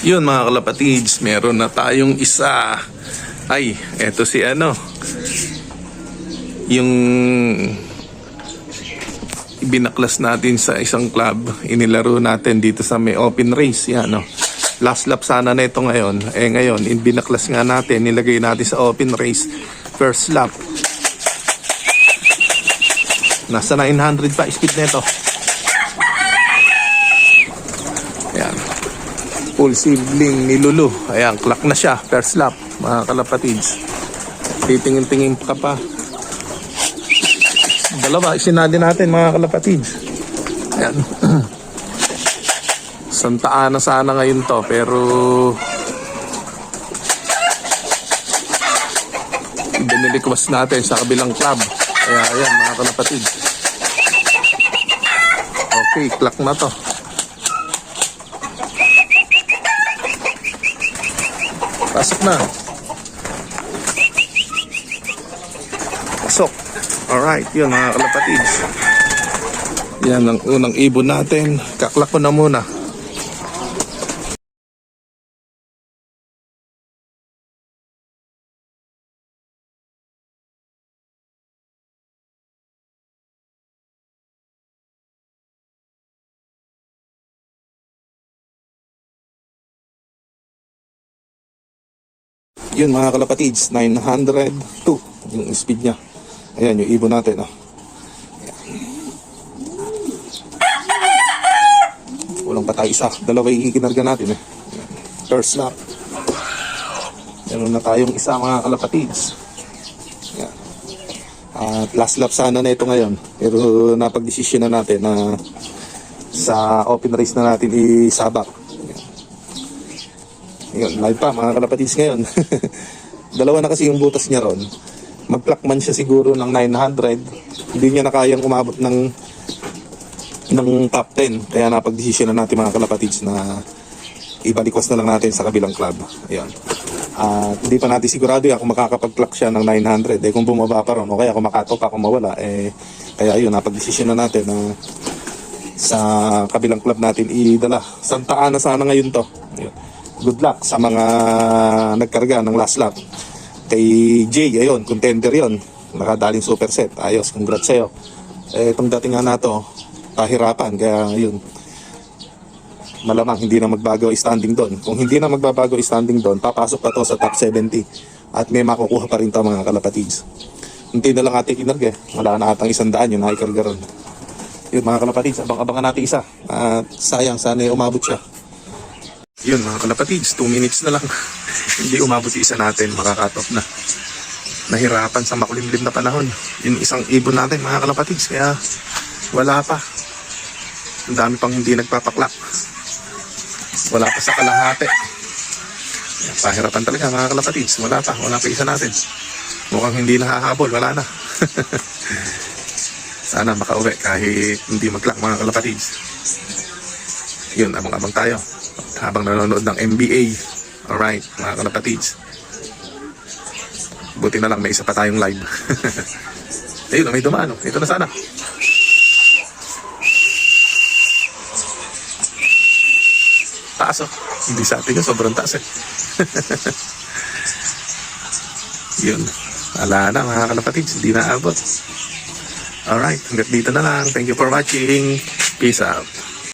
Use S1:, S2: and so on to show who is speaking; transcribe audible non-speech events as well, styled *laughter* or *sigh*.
S1: Yun mga kalapatids, meron na tayong isa. Ay, eto si ano. Yung binaklas natin sa isang club, inilaro natin dito sa may open race. Yan, no? Last lap sana na ito ngayon. Eh ngayon, in binaklas nga natin, nilagay natin sa open race. First lap. Nasa 900 pa speed nito. Ayan. Full sibling ni Lulu. Ayan, clock na siya. First lap, mga kalapatids. Titingin-tingin ka pa. Dalawa, isinadi natin mga kalapatids. Ayan. *clears throat* Santaan na sana ngayon to, pero... Biniliquas natin sa kabilang club. Kaya ayan, mga kalapatids. Okay, clock na to. Pasok na. Pasok. Alright, yun mga kalapatids. Yan ang unang ibon natin. Kaklak ko na muna. Yun mga kalapatids, 902 yung speed niya. Ayan yung ibon natin. Ayan. Walang patay isa. Dalawa yung ikinarga natin eh. First lap. Meron na tayong isa mga kalapatids. Ayan. At last lap sana na ito ngayon. Pero napag-desisyon na natin na sa open race na natin isabak. Yun, live pa mga kalapatids ngayon. *laughs* Dalawa na kasi yung butas niya ron. Mag-clock man siya siguro ng 900. Hindi niya na kayang umabot ng ng top 10. Kaya napag-desisyon na natin mga kalapatids na ibalikwas na lang natin sa kabilang club. Ayun. At hindi pa natin sigurado yan kung makakapag-clock siya ng 900. Eh kung bumaba pa ron o kaya kung makatop pa kung mawala. Eh, kaya yun, napag-desisyon na natin na sa kabilang club natin idala. Santa Ana sana ngayon to. Ayun good luck sa mga nagkarga ng last lap. Kay Jay, ayun, contender yon Nakadaling super set. Ayos, congrats sa'yo. Eh, itong dating nga na to, pahirapan. Kaya, yun, malamang hindi na magbago standing doon. Kung hindi na magbabago standing doon, papasok pa to sa top 70. At may makukuha pa rin to mga kalapatids. Hindi na lang ating kinarga. eh. Wala na atang isang daan yun, nakikarga ron. Yun mga kalapatids, abang-abangan natin isa. At sayang, sana umabot siya. Yun mga kalapatids, 2 minutes na lang. *laughs* Hindi umabot isa natin, makakatop na. Nahirapan sa makulimlim na panahon. Yung isang ibon natin mga kalapatids, kaya wala pa. Ang dami pang hindi nagpapaklak. Wala pa sa kalahati. Pahirapan talaga mga kalapatids. Wala pa, wala pa isa natin. Mukhang hindi nahahabol, wala na. *laughs* Sana makauwi kahit hindi maglak mga kalapatids. Yun, abang-abang tayo habang nanonood ng NBA. Alright, mga kalapatids. Buti na lang, may isa pa tayong live. *laughs* Ayun, may dumaan. oh. Ito na sana. Taas oh. Hindi sa atin yun, sobrang taas eh. *laughs* Yun. Wala na mga kalapatids, hindi na abot. Alright, hanggat dito na lang. Thank you for watching. Peace out.